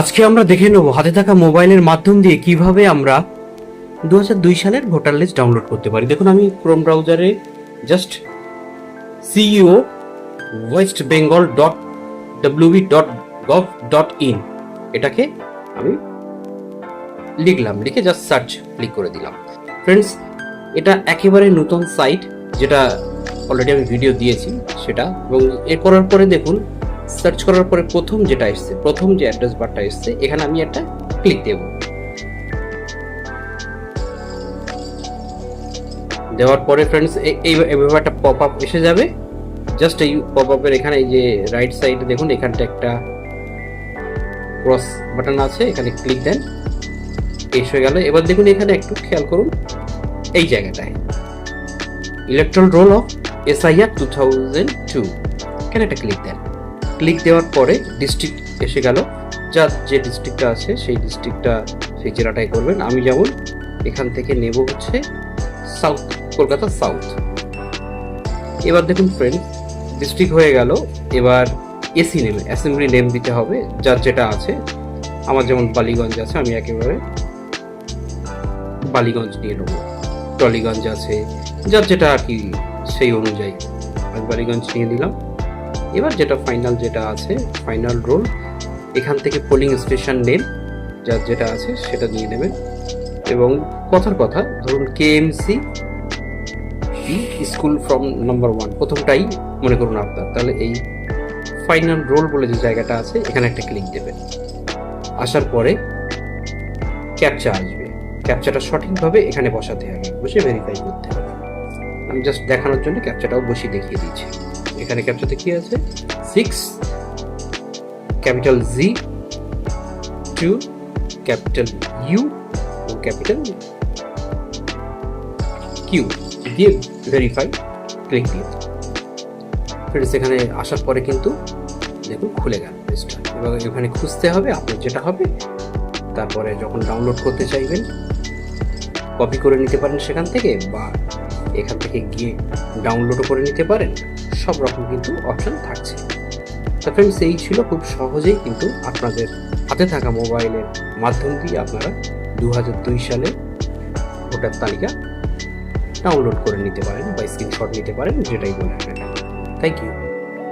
আজকে আমরা দেখে নেব হাতে থাকা মোবাইলের মাধ্যম দিয়ে কীভাবে আমরা দু দুই সালের ভোটার লিস্ট ডাউনলোড করতে পারি। দেখুন, আমি ক্রোম ব্রাউজারে just CEO West Bengal dot WB dot gov dot in এটাকে আমি লিখলাম, লিখে জাস্ট সার্চ ক্লিক করে দিলাম। ফ্রেন্ডস এটা একেবারে নতুন সাইট যেটা অলরেডি আমি ভিডিও দিয়েছি সেটা, এবং এ করার পরে দেখুন সার্চ করার পরে প্রথম যেটা এসছে, প্রথম যে অ্যাড্রেস বারটা এসছে, এখানে আমি একটা ক্লিক দেব। দেওয়ার পরে ফ্রেন্ডস এই এভাবে একটা পপ আপ এসে যাবে। জাস্ট এই পপ আপের এখানে এই যে রাইট সাইডে দেখুন, এখানটা একটা ক্রস বাটন আছে, এখানে ক্লিক দেন। এসে গেল। এবার দেখুন, এখানে একটু খেয়াল করুন, এই জায়গাটায়। Electoral roll of SIR two thousand two এখানে একটা ক্লিক দেন। ক্লিক দেওয়ার পরে ডিস্ট্রিক্ট এসে গেল। যার যে ডিস্ট্রিক্টটা আছে, সেই ডিস্ট্রিক্টটা সেই জেলাটাই করবেন। আমি যেমন এখান থেকে নেব হচ্ছে সাউথ কলকাতা সাউথ এবার দেখুন ফ্রেন্ড ডিস্ট্রিক্ট হয়ে গেল। এবার এসি নেম অ্যাসেম্বলি নেম দিতে হবে, যার যেটা আছে। আমার যেমন বালিগঞ্জ আছে, আমি একেবারে বালিগঞ্জ নিয়ে নেব। টলিগঞ্জ আছে, যার যেটা আর কি সেই অনুযায়ী। আমি বালিগঞ্জ নিয়ে নিলাম এবার যেটা ফাইনাল যেটা আছে ফাইনাল রোল এখান থেকে পোলিং স্টেশন নেম যার যেটা আছে সেটা নিয়ে নেবেন এবং কথার কথা, ধরুন K KMC school from number one প্রথমটাই মনে করুন আপনার। তাহলে এই ফাইনাল রোল বলে যে জায়গাটা আছে, এখানে একটা ক্লিক দেবেন আসার পরে ক্যাপচা আসবে। ক্যাপচাটা সঠিকভাবে এখানে বসাতে হবে, বসে ভেরিফাই করতে হবে। আমি জাস্ট দেখানোর জন্য ক্যাপচাটাও বসিয়ে দেখিয়ে দিচ্ছি। এখানে ক্যাপচাতে কি আছে? Six capital G two capital U O capital Q দিয়ে ভেরিফাই ক্লিক দিয়ে ফ্রেন্ডস এখানে আসার পরে কিন্তু দেখুন খুলে গেল পেজটা এবার এখানে খুঁজতে হবে আপনার যেটা হবে তারপরে যখন ডাউনলোড করতে চাইবেন কপি করে নিতে পারেন সেখান থেকে বা এখান থেকে গিয়ে ডাউনলোডও করে নিতে পারেন। সব রকম কিন্তু অপশান থাকছে। তো ফ্রেন্ডস এই ছিল খুব সহজেই কিন্তু আপনাদের হাতে থাকা মোবাইলের মাধ্যম দিয়ে আপনারা দু সালে ভোটার তালিকা ডাউনলোড করে নিতে পারেন বা স্ক্রিনশট নিতে পারেন, যেটাই বলে থ্যাংক ইউ